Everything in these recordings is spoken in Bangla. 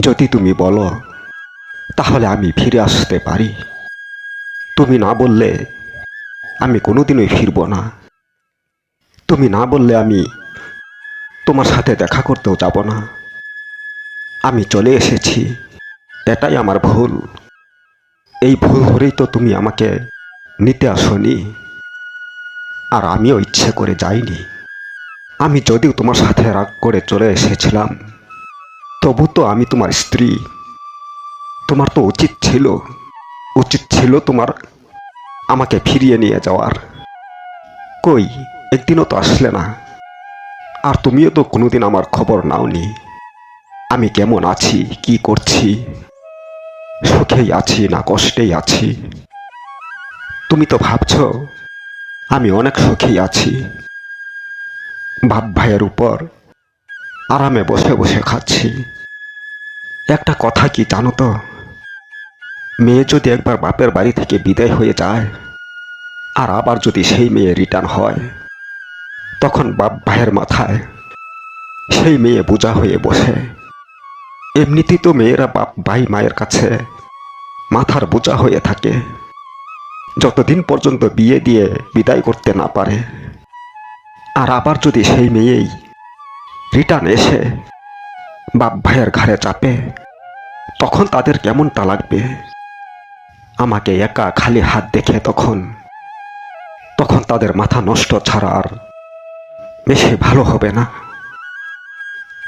যদি তুমি বলো, তাহলে আমি ফিরে আসতে পারি। তুমি না বললে আমি কোনোদিনই ফিরব না। তুমি না বললে আমি তোমার সাথে দেখা করতেও যাব না। আমি চলে এসেছি, এটাই আমার ভুল। এই ভুল ধরেই তো তুমি আমাকে নিতে আসনি। আর আমিও ইচ্ছে করে যাইনি। আমি যদিও তোমার সাথে রাগ করে চলে এসেছিলাম তবু তো আমি তোমার স্ত্রী। তোমার তো উচিত ছিল। উচিত ছিল তোমার আমাকে ফিরিয়ে নিয়ে যাওয়ার। কই, একদিনও তো আসলে না। আর তুমিও তো কোনোদিন আমার খবর নাওনি। আমি কেমন আছি, কি করছি? সুখেই আছি না কষ্টেই আছি? তুমি তো ভাবছ, আমি অনেক সুখেই আছি। বাপ ভাইয়ের উপর আরামে বসে বসে খাচ্ছি। একটা কথা কি জানো তো? মেয়ে যদি একবার বাপের বাড়ি থেকে বিদায় হয়ে যায়, আর আবার যদি সেই মেয়ে রিটার্ন হয়, তখন বাপ ভাইয়ের মাথায় সেই মেয়ে বোঝা হয়ে বসে। এমনিতেই তো মেয়েরা বাপ ভাই মায়ের কাছে মাথার বোঝা হয়ে থাকে। যতদিন পর্যন্ত বিয়ে দিয়ে বিদায় করতে না পারে, আর আবার যদি সেই মেয়েই রিটার্ন এসে বাপ ভাইয়ের ঘাড়ে চাপে তখন তাদের কেমনটা লাগবে? আমাকে একা খালি হাত দেখে তখন তখন তাদের মাথা নষ্ট ছাড়া আর বেশি ভালো হবে না।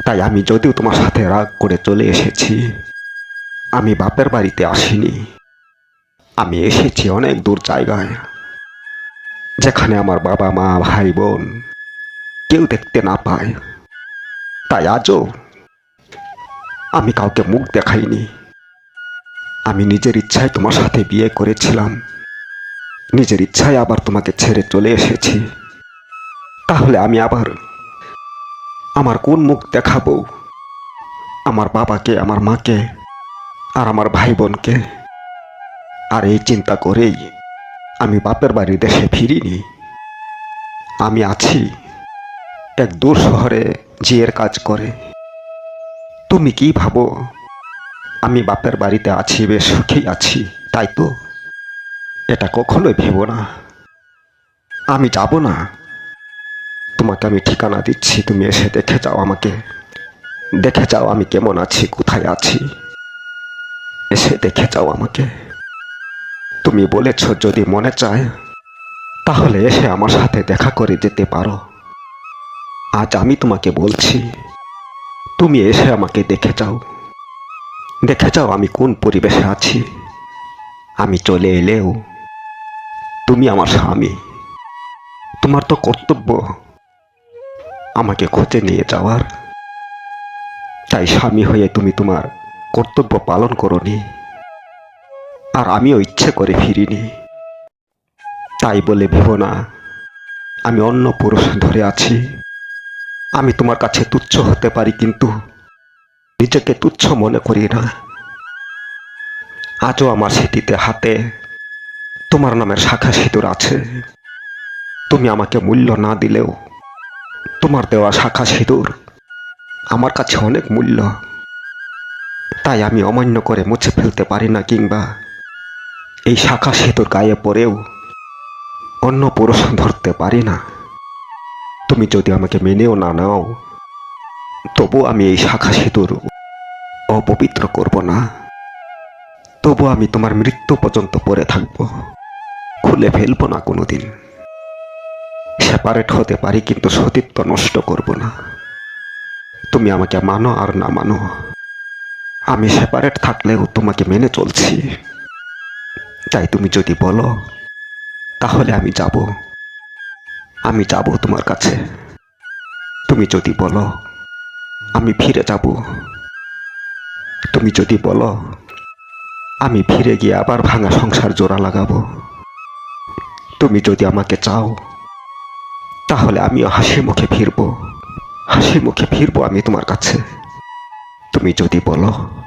তাই আমি যদিও তোমার সাথে রাগ করে চলে এসেছি, আমি বাপের বাড়িতে আসিনি। আমি এসেছি অনেক দূর জায়গায়, যেখানে আমার বাবা মা ভাই বোন কেউ দেখতে না পায়। তাই আজও আমি কাউকে মুখ দেখাইনি। আমি নিজের ইচ্ছায় তোমার সাথে বিয়ে করেছিলাম। নিজের ইচ্ছায় আবার তোমাকে ছেড়ে চলে এসেছি। তাহলে আমি আবার আমার কোন মুখ দেখাবো? আমার বাবাকে, আমার মাকে আর আমার ভাই বোনকে আর এই চিন্তা করেই আমি বাপের বাড়ির দেশে ফিরিনি। আমি আছি এক দূর শহরে জিয়ের কাজ করে। তুমি কি ভাবো? আমি বাপের বাড়িতে আছি, বেশ সুখেই আছি, তাই তো? এটা কখনোই ভেবো না। আমি যাব না। তোমাকে আমি ঠিকানা দিচ্ছি, তুমি এসে দেখে যাও আমাকে। দেখে যাও আমি কেমন আছি, কোথায় আছি। এসে দেখে যাও আমাকে। তুমি বলেছ যদি মনে চায়, তাহলে এসে আমার সাথে দেখা করে যেতে পারো। আজ আমি তোমাকে বলছি তুমি এসে আমাকে দেখে যাও। দেখে যাও আমি কোন পরিবেশে আছি। আমি চলে এলেও তুমি আমার স্বামী। তোমার তো কর্তব্য আমাকে খুঁজে নিয়ে যাওয়ার। তাই স্বামী হয়ে তুমি তোমার কর্তব্য পালন করনি। আর আমিও ইচ্ছে করে ফিরিনি। তাই বলে ভেবো না, আমি অন্য পুরুষ ধরে আছি। আমি তোমার কাছে তুচ্ছ হতে পারি, কিন্তু নিজেকে তুচ্ছ মনে করি না। আজও আমার স্মৃতিতে হাতে তোমার নামের শাখা সিঁদুর আছে। তুমি আমাকে মূল্য না দিলেও তোমার দেওয়া শাখা সিঁদুর আমার কাছে অনেক মূল্য। তাই আমি অমান্য করে মুছে ফেলতে পারি না, কিংবা এই শাখা সিঁদুর গায়ে পড়েও অন্য পুরুষ ধরতে পারি না। তুমি যদি আমাকে মেনেও না নাও তবু আমি এই শাখা সেতুর অপবিত্র করব না। তবু আমি তোমার মৃত্যু পর্যন্ত পড়ে থাকব। খুলে ফেলব না কোনোদিন। সেপারেট হতে পারি কিন্তু সতীত্ব নষ্ট করব না। তুমি আমাকে মানো আর না মানো। আমি সেপারেট থাকলেও তোমাকে মেনে চলছি। তাই তুমি যদি বলো, তাহলে আমি যাব। আমি যাব তোমার কাছে। তুমি যদি বলো, আমি ফিরে যাব। তুমি যদি বলো, আমি ফিরে গিয়ে আবার ভাঙা সংসার জোড়া লাগাবো। তুমি যদি আমাকে চাও, তাহলে আমিও হাসি মুখে ফিরবো। হাসি মুখে ফিরবো আমি তোমার কাছে। তুমি যদি বলো